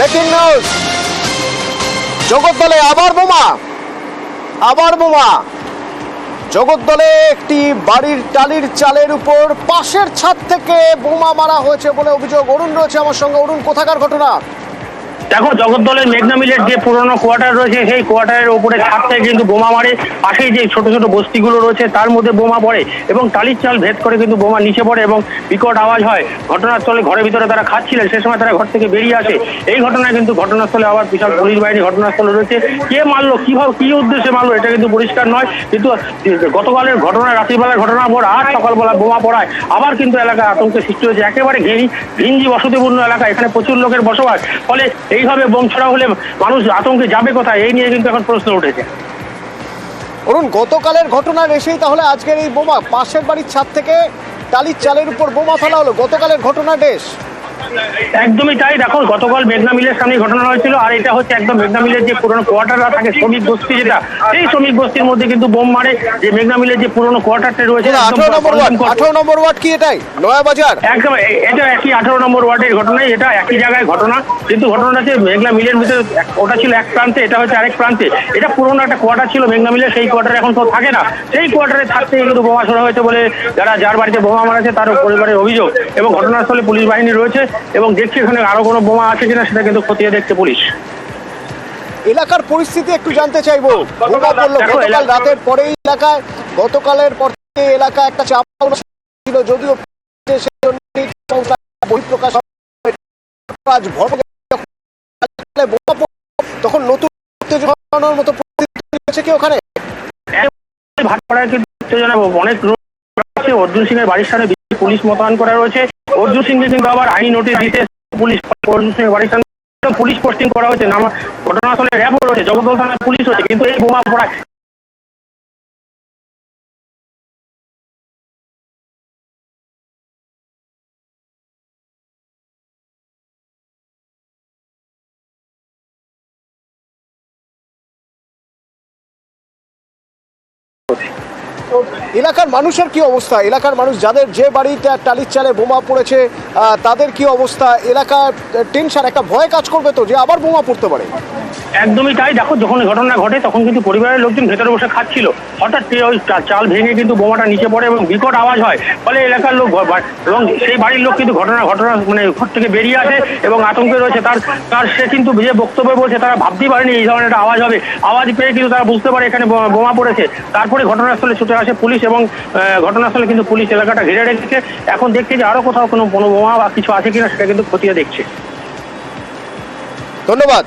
Breaking news জগৎদলে আবার বোমা। আবার বোমা। জগৎদলে একটি বাড়ির টালির চালের উপর পাশের ছাদ থেকে বোমা মারা হয়েছে বলে অভিযোগ। অরুণ রয়েছে আমার সঙ্গে। অরুণ, কোথাকার ঘটনা? দেখো, জগদ্দলের মেঘনা মিলের যে পুরনো কোয়ার্টার রয়েছে, সেই কোয়ার্টারের উপরে ছাদ কিন্তু বোমা মারে। পাশেই যে ছোট ছোট বস্তিগুলো রয়েছে, তার মধ্যে বোমা পড়ে এবং টালির চাল ভেদ করে কিন্তু বোমা নিচে পড়ে এবং বিকট আওয়াজ হয়। ঘটনাস্থলে ঘরের ভিতরে তারা খাচ্ছিলেন, সে সময় তারা ঘর থেকে বেরিয়ে আসে। এই ঘটনায় কিন্তু ঘটনাস্থলে আবার বিশাল পুলিশ বাহিনী ঘটনাস্থলে রয়েছে। কে মারলো কীভাবে কি উদ্দেশ্যে মারলো, এটা কিন্তু পরিষ্কার নয়। কিন্তু গতকালের ঘটনা, রাত্রিবেলার ঘটনার পর আর সকালবেলা বোমা পড়ায়। আবার কিন্তু এলাকায় আতঙ্কের সৃষ্টি হয়েছে। একেবারে ঘেরি, ঘিঞ্জি বসতিপূর্ণ এলাকা। এখানে প্রচুর লোকের বসবাস। ফলে এইভাবে বোম হলে মানুষ আতঙ্কে যাবে কোথায়? এই নিয়ে কিন্তু এখন প্রশ্ন উঠেছে। অরুণ, গতকালের ঘটনার এসেই তাহলে আজকের এই বোমা, পাশের বাড়ির ছাদ থেকে টালির চালের উপর বোমা ফেলা হলো। গতকালের ঘটনা বেশ। একদমই তাই। দেখো গতকাল মেঘনা মিলের সামনে ঘটনা হয়েছিল আর এটা হচ্ছে একদম মেঘনা মিলের যে পুরনো কোয়ার্টাররা থাকে শ্রমিক বস্তি যেটা সেই শ্রমিক বস্তির মধ্যে কিন্তু বোম মারে যে মেঘনা মিলের যে পুরনো কোয়ার্টারটা রয়েছে আঠারো নম্বর ওয়ার্ড কি এটাই? নয়া বাজার? একদম এটা একই আঠারো নম্বর ওয়ার্ডের ঘটনা এটা একই জায়গায় ঘটনা। কিন্তু ঘটনাটা হচ্ছে মেঘনা মিলের ভিতরে ওটা ছিল এক প্রান্তে এটা হচ্ছে আরেক প্রান্তে। এটা পুরোনো একটা কোয়ার্টার ছিল মেঘনা মিলের সেই কোয়ার্টারে এখন তো থাকে না। সেই কোয়ার্টারে থাকতে কিন্তু বোমা ছোড়া হয়েছে বলে যারা যার বাড়িতে বোমা মারাছে তার পরিবারের অভিযোগ। এবং ঘটনাস্থলে পুলিশ বাহিনী রয়েছে। এবং দেখছে এখানে আরও কোনো বোমা আছে কিনা সেটা কিন্তু খতিয়ে দেখছে পুলিশ। এলাকার পরিস্থিতি একটু জানতে চাইব। বোমা পড়ল। গতকাল রাতের পরেই এলাকায় গতকালের পর থেকে এলাকা একটা চাপ ছিল যদিও বহিঃপ্রকাশ আজ ভর বোমা তখন নতুন উত্তেজনার মতো পরিস্থিতি হয়েছে কি ওখানে? ভাটপাড়ায় কিন্তু উত্তেজনা অনেক লোক অর্জুন সিং এর বাড়ির সামনে পুলিশ মোতায়েন করা রয়েছে। অর্জুন সিং কিন্তু আবার আইনি নোটিশ দিতে পুলিশ অর্জুন সিং বাড়ির সামনে পুলিশ পোস্টিং করা হয়েছে। নামা ঘটনাস্থলে র্যাব রয়েছে জগদ্দল থানার পুলিশ রয়েছে কিন্তু এই বোমা পড়ায় এলাকার মানুষের কি অবস্থা? এলাকার মানুষ যাদের যে বাড়িতে টালির চালে বোমা পড়েছে তাদের কি অবস্থা? এলাকার টেনশন, একটা ভয় কাজ করবে তো যে আবার বোমা পড়তে পারে। একদমই তাই। দেখো, যখন ঘটনা ঘটে, তখন কিন্তু পরিবারের লোকজন ভেতরে বসে খাচ্ছিল। হঠাৎ ওই চাল ভেঙে কিন্তু বোমাটা নিচে পড়ে এবং বিকট আওয়াজ হয়। ফলে এলাকার লোক এবং সেই বাড়ির লোক কিন্তু ঘটনা ঘটনা মানে ঘর থেকে বেরিয়ে আসে এবং আতঙ্কে রয়েছে। তার তার সে কিন্তু যে বক্তব্য বলছে, তারা ভাবতেই পারেনি এই ধরনের একটা আওয়াজ হবে। আওয়াজ পেয়ে কিন্তু তারা বুঝতে পারে এখানে বোমা- পড়েছে। তারপরে ঘটনাস্থলে ছুটে আসে পুলিশ এবং ঘটনাস্থলে কিন্তু পুলিশ এলাকাটা ঘিরে রেখেছে। এখন দেখছে যে আরও কোথাও কোনো বোমা বা কিছু আছে কিনা সেটা কিন্তু খতিয়ে দেখছে। ধন্যবাদ।